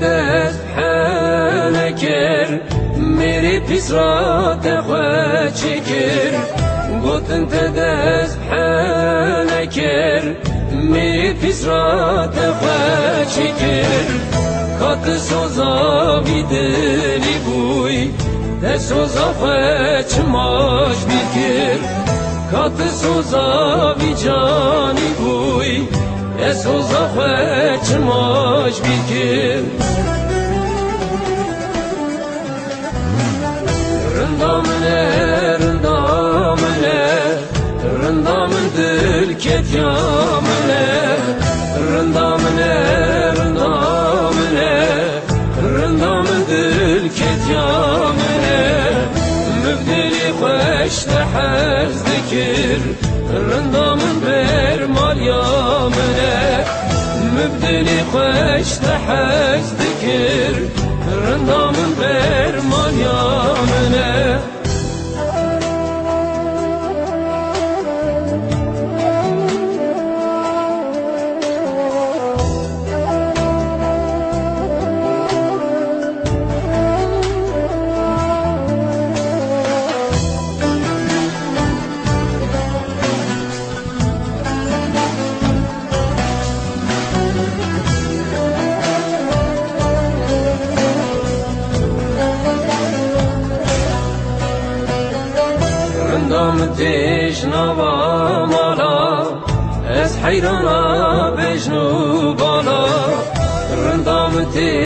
de فسرات أخوة شكر قطن تدز بحنكر مي فسرات أخوة شكر كات سوزا بدلي بوي ده سوزا خوة ماش بكر كات سوزا بجاني بوي ده سوزا خوة ماش بكر Rındamne, rındamne, rındamın dil ketyamne, rındamne, rındamne, rındamın dil ketyamne, mübdili hoş lehez dikir, rındamın ber malyamne, mübdili hoş lehez dikir, rındamın رندام تشنوا مالا. از حیرانا بجنو بالا. رندام